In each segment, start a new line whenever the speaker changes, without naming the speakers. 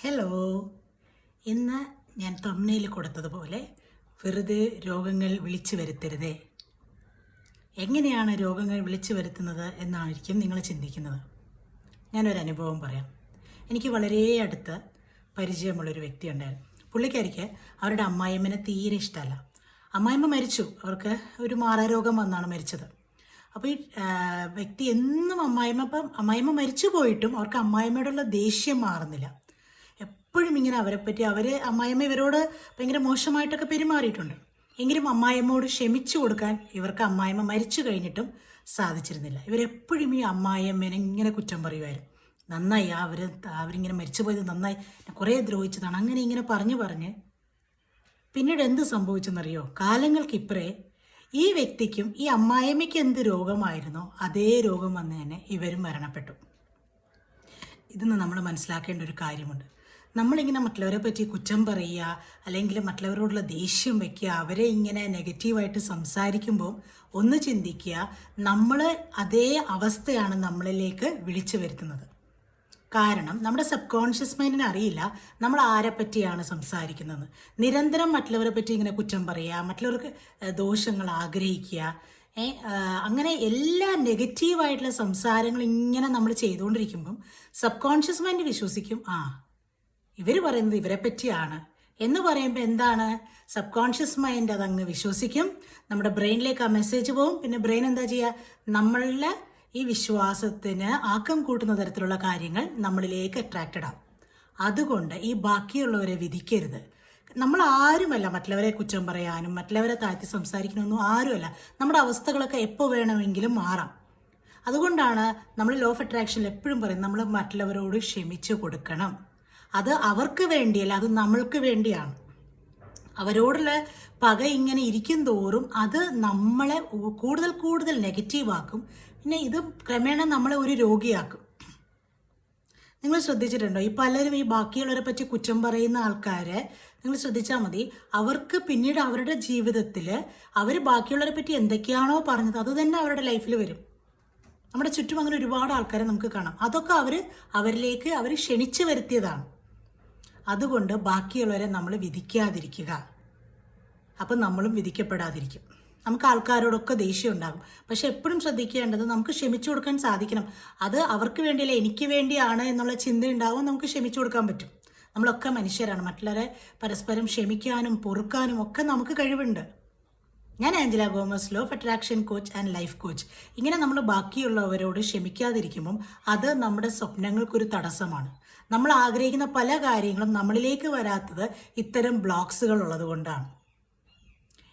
Hello ഇന്ന് ഞാൻ തമ്മനയിൽ കൊടുത്തതുപോലെ വെറുതെ രോഗങ്ങൾ വിളിച്ചു വരുത്തരുതേ. എങ്ങനെയാണ് രോഗങ്ങൾ വിളിച്ചു വരുത്തുന്നത് എന്നായിരിക്കും നിങ്ങൾ ചിന്തിക്കുന്നത്. ഞാനൊരു അനുഭവം പറയാം. എനിക്ക് വളരെ അടുത്ത് പരിചയമുള്ളൊരു വ്യക്തി ഉണ്ടായിരുന്നു പുള്ളിക്കാരിക്ക് അവരുടെ അമ്മായിമ്മനെ തീരെ ഇഷ്ടമല്ല. അമ്മായിമ്മ മരിച്ചു. അവർക്ക് ഒരു മാറാരോഗം വന്നാണ് മരിച്ചത്. അപ്പോൾ ഈ വ്യക്തി എന്നും അമ്മായിമ്മ ഇപ്പം അമ്മായിമ്മ മരിച്ചു പോയിട്ടും അവർക്ക് അമ്മായിമ്മയോടുള്ള ദേഷ്യം മാറുന്നില്ല. എപ്പോഴും ഇങ്ങനെ അവരെ പറ്റി അവർ അമ്മായിമ്മ ഇവരോട് ഭയങ്കര മോശമായിട്ടൊക്കെ പെരുമാറിയിട്ടുണ്ട്. എങ്കിലും അമ്മായിമ്മയോട് ക്ഷമിച്ചു കൊടുക്കാൻ ഇവർക്ക് അമ്മായിമ്മ മരിച്ചു കഴിഞ്ഞിട്ടും സാധിച്ചിരുന്നില്ല. ഇവരെപ്പോഴും ഈ അമ്മായിയമ്മേനെ ഇങ്ങനെ കുറ്റം പറയുമായിരുന്നു നന്നായി അവർ അവരിങ്ങനെ മരിച്ചു പോയത് നന്നായി കുറേ ദ്രോഹിച്ചതാണ്. അങ്ങനെ ഇങ്ങനെ പറഞ്ഞു പറഞ്ഞ് പിന്നീട് എന്ത് സംഭവിച്ചെന്നറിയോ? കാലങ്ങൾക്കിപ്പറേ ഈ വ്യക്തിക്കും ഈ അമ്മായിമ്മയ്ക്ക് എന്ത് രോഗമായിരുന്നോ അതേ രോഗം വന്ന് തന്നെ ഇവരും മരണപ്പെട്ടു. ഇതെന്ന് നമ്മൾ മനസ്സിലാക്കേണ്ട ഒരു കാര്യമുണ്ട്. നമ്മളിങ്ങനെ മറ്റുള്ളവരെ പറ്റി കുറ്റം പറയുക അല്ലെങ്കിൽ മറ്റുള്ളവരോടുള്ള ദേഷ്യം വയ്ക്കുക അവരെ ഇങ്ങനെ നെഗറ്റീവായിട്ട് സംസാരിക്കുമ്പോൾ ഒന്ന് ചിന്തിക്കുക നമ്മൾ അതേ അവസ്ഥയാണ് നമ്മളിലേക്ക് വിളിച്ചു വരുത്തുന്നത്. കാരണം നമ്മുടെ സബ് കോൺഷ്യസ് മൈൻഡിന് അറിയില്ല നമ്മൾ ആരെപ്പറ്റിയാണ് സംസാരിക്കുന്നത്. നിരന്തരം മറ്റുള്ളവരെ പറ്റി ഇങ്ങനെ കുറ്റം പറയുക മറ്റുള്ളവർക്ക് ദോഷങ്ങൾ ആഗ്രഹിക്കുക അങ്ങനെ എല്ലാ നെഗറ്റീവായിട്ടുള്ള സംസാരങ്ങൾ ഇങ്ങനെ നമ്മൾ ചെയ്തുകൊണ്ടിരിക്കുമ്പം സബ് കോൺഷ്യസ് മൈൻഡ് വിശ്വസിക്കും ആ ഇവർ പറയുന്നത് ഇവരെ പറ്റിയാണ്. എന്ന് പറയുമ്പോൾ എന്താണ്? സബ് കോൺഷ്യസ് മൈൻഡ് അതങ്ങ് വിശ്വസിക്കും. നമ്മുടെ ബ്രെയിനിലേക്ക് ആ മെസ്സേജ് പോവും. പിന്നെ ബ്രെയിൻ എന്താ ചെയ്യുക നമ്മളുടെ ഈ വിശ്വാസത്തിന് ആക്കം കൂട്ടുന്ന തരത്തിലുള്ള കാര്യങ്ങൾ നമ്മളിലേക്ക് അട്രാക്റ്റഡ് ആവും. അതുകൊണ്ട് ഈ ബാക്കിയുള്ളവരെ വിധിക്കരുത്. നമ്മൾ ആരുമല്ല മറ്റുള്ളവരെ കുറ്റം പറയാനും മറ്റുള്ളവരെ താഴ്ത്തി സംസാരിക്കണമെന്നും ആരുമല്ല. നമ്മുടെ അവസ്ഥകളൊക്കെ എപ്പോൾ വേണമെങ്കിലും മാറാം. അതുകൊണ്ടാണ് നമ്മൾ ലോ ഓഫ് അട്രാക്ഷനിൽ എപ്പോഴും പറയും നമ്മൾ മറ്റുള്ളവരോട് ക്ഷമിച്ചു കൊടുക്കണം. അത് അവർക്ക് വേണ്ടിയല്ല അത് നമ്മൾക്ക് വേണ്ടിയാണ്. അവരോടുള്ള പക ഇങ്ങനെ ഇരിക്കും തോറും അത് നമ്മളെ കൂടുതൽ കൂടുതൽ നെഗറ്റീവാക്കും പിന്നെ ഇത് ക്രമേണ നമ്മളെ ഒരു രോഗിയാക്കും. നിങ്ങൾ ശ്രദ്ധിച്ചിട്ടുണ്ടോ? ഈ പലരും ഈ ബാക്കിയുള്ളവരെ പറ്റി കുറ്റം പറയുന്ന ആൾക്കാരെ നിങ്ങൾ ശ്രദ്ധിച്ചാൽ മതി. അവർക്ക് പിന്നീട് അവരുടെ ജീവിതത്തിൽ അവർ ബാക്കിയുള്ളവരെ പറ്റി എന്തൊക്കെയാണോ പറഞ്ഞത് അത് തന്നെ അവരുടെ ലൈഫിൽ വരും. നമ്മുടെ ചുറ്റും അങ്ങനെ ഒരുപാട് ആൾക്കാരെ നമുക്ക് കാണാം. അതൊക്കെ അവർ അവരിലേക്ക് അവർ ക്ഷണിച്ചു വരുത്തിയതാണ്. അതുകൊണ്ട് ബാക്കിയുള്ളവരെ നമ്മൾ വിധിക്കാതിരിക്കുക. അപ്പം നമ്മളും വിധിക്കപ്പെടാതിരിക്കും. നമുക്ക് ആൾക്കാരോടൊക്കെ ദേഷ്യം ഉണ്ടാകും. പക്ഷെ എപ്പോഴും ശ്രദ്ധിക്കേണ്ടത് നമുക്ക് ക്ഷമിച്ചു കൊടുക്കാൻ സാധിക്കണം. അത് അവർക്ക് വേണ്ടിയല്ല എനിക്ക് വേണ്ടിയാണ് എന്നുള്ള ചിന്ത ഉണ്ടാകും നമുക്ക് ക്ഷമിച്ചു കൊടുക്കാൻ പറ്റും. നമ്മളൊക്കെ മനുഷ്യരാണ്. മറ്റുള്ളവരെ പരസ്പരം ക്ഷമിക്കാനും പൊറുക്കാനും ഒക്കെ നമുക്ക് കഴിവുണ്ട്. ഞാൻ Angela Gomes law of attraction coach and life coach ഇങ്ങനെ നമ്മൾ ബാക്കിയുള്ളവരോട് ക്ഷമിക്കാതിരിക്കുമ്പം അത് നമ്മുടെ സ്വപ്നങ്ങൾക്കൊരു തടസ്സമാണ്. നമ്മൾ ആഗ്രഹിക്കുന്ന പല കാര്യങ്ങളും നമ്മളിലേക്ക് വരാത്തത് ഇത്തരം ബ്ലോക്സുകൾ ഉള്ളതുകൊണ്ടാണ്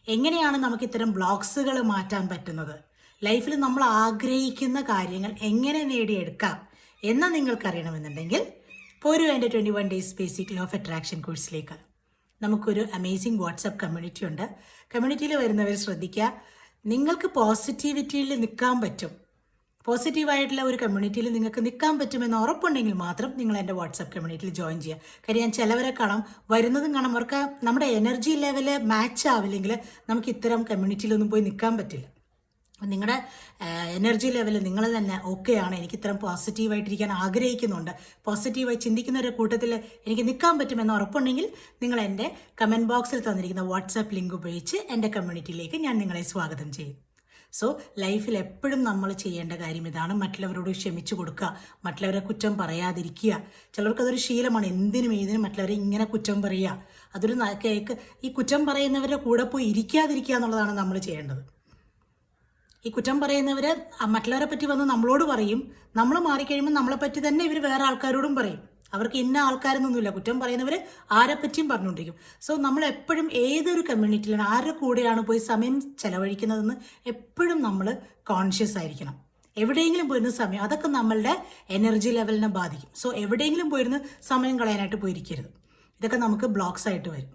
എങ്ങനെയാണ് നമുക്ക് ഇത്തരം ബ്ലോക്സുകൾ മാറ്റാൻ പറ്റുന്നത്? ലൈഫിൽ നമ്മൾ ആഗ്രഹിക്കുന്ന കാര്യങ്ങൾ എങ്ങനെ നേടിയെടുക്കാം എന്ന് നിങ്ങൾക്കറിയണമെന്നുണ്ടെങ്കിൽ പോരു എന്റെ twenty one days basic law of attraction കോഴ്സിലേക്ക് നമുക്കൊരു അമേസിങ് വാട്സപ്പ് കമ്മ്യൂണിറ്റി ഉണ്ട്. കമ്മ്യൂണിറ്റിയിൽ വരുന്നവർ ശ്രദ്ധിക്കുക നിങ്ങൾക്ക് പോസിറ്റിവിറ്റിയിൽ നിൽക്കാൻ പറ്റും. പോസിറ്റീവായിട്ടുള്ള ഒരു കമ്മ്യൂണിറ്റിയിൽ നിങ്ങൾക്ക് നിൽക്കാൻ പറ്റുമെന്ന് ഉറപ്പുണ്ടെങ്കിൽ മാത്രം നിങ്ങൾ എന്റെ വാട്സപ്പ് കമ്മ്യൂണിറ്റിയിൽ ജോയിൻ ചെയ്യുക. കാര്യം ഞാൻ ചിലവരെ കാണാം വരുന്നതും കാണാം. അവർക്ക് നമ്മുടെ എനർജി ലെവൽ മാച്ച് ആവില്ലെങ്കിൽ നമുക്ക് ഇത്തരം കമ്മ്യൂണിറ്റിയിലൊന്നും പോയി നിൽക്കാൻ പറ്റില്ല. അപ്പം നിങ്ങളുടെ എനർജി ലെവൽ നിങ്ങൾ തന്നെ ഓക്കെയാണ് എനിക്ക് ഇത്രയും പോസിറ്റീവായിട്ടിരിക്കാൻ ആഗ്രഹിക്കുന്നുണ്ട്. പോസിറ്റീവായി ചിന്തിക്കുന്ന ഒരു കൂട്ടത്തിൽ എനിക്ക് നിൽക്കാൻ പറ്റുമെന്ന് ഉറപ്പുണ്ടെങ്കിൽ നിങ്ങൾ എന്റെ കമന്റ് ബോക്സിൽ തന്നിരിക്കുന്ന വാട്സാപ്പ് ലിങ്ക് ഉപയോഗിച്ച് എന്റെ കമ്മ്യൂണിറ്റിയിലേക്ക് ഞാൻ നിങ്ങളെ സ്വാഗതം ചെയ്യും. സോ ലൈഫിൽ എപ്പോഴും നമ്മൾ ചെയ്യേണ്ട കാര്യം ഇതാണ്. മറ്റുള്ളവരോട് ക്ഷമിച്ചു കൊടുക്കുക. മറ്റുള്ളവരെ കുറ്റം പറയാതിരിക്കുക. ചിലർക്ക് അതൊരു ശീലമാണ്. എന്തിനും ഏതിനും മറ്റുള്ളവരെ ഇങ്ങനെ കുറ്റം പറയുക. അതൊരു കേക്ക് ഈ കുറ്റം പറയുന്നവരുടെ കൂടെ പോയി ഇരിക്കാതിരിക്കുക എന്നുള്ളതാണ് നമ്മൾ ചെയ്യേണ്ടത്. ഈ കുറ്റം പറയുന്നവർ മറ്റുള്ളവരെ പറ്റി വന്ന് നമ്മളോട് പറയും. നമ്മൾ മാറിക്കഴിയുമ്പോൾ നമ്മളെ പറ്റി തന്നെ ഇവർ വേറെ ആൾക്കാരോടും പറയും. അവർക്ക് ഇന്ന ആൾക്കാരെന്നൊന്നുമില്ല. കുറ്റം പറയുന്നവർ ആരെ പറ്റിയും പറഞ്ഞുകൊണ്ടിരിക്കും. സോ നമ്മൾ എപ്പോഴും ഏതൊരു കമ്മ്യൂണിറ്റിയിലാണ് ആരുടെ കൂടെയാണ് പോയി സമയം ചെലവഴിക്കുന്നതെന്ന് എപ്പോഴും നമ്മൾ കോൺഷ്യസ് ആയിരിക്കണം. എവിടെയെങ്കിലും പോയിരുന്ന സമയം അതൊക്കെ നമ്മളുടെ എനർജി ലെവലിനെ ബാധിക്കും. സോ എവിടെയെങ്കിലും പോയിരുന്ന് സമയം കളയാനായിട്ട് പോയിരിക്കരുത്. ഇതൊക്കെ നമുക്ക് ബ്ലോക്സ് ആയിട്ട് വരും.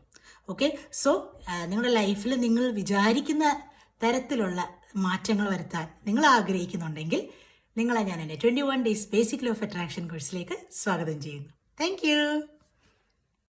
ഓക്കെ സോ നിങ്ങളുടെ ലൈഫിൽ നിങ്ങൾ വിചാരിക്കുന്ന തരത്തിലുള്ള മാറ്റങ്ങൾ വരുത്താൻ നിങ്ങൾ ആഗ്രഹിക്കുന്നുണ്ടെങ്കിൽ നിങ്ങളെ ഞാൻ എന്റെ twenty one days basic law of attraction കോഴ്സിലേക്ക് സ്വാഗതം ചെയ്യുന്നു. താങ്ക്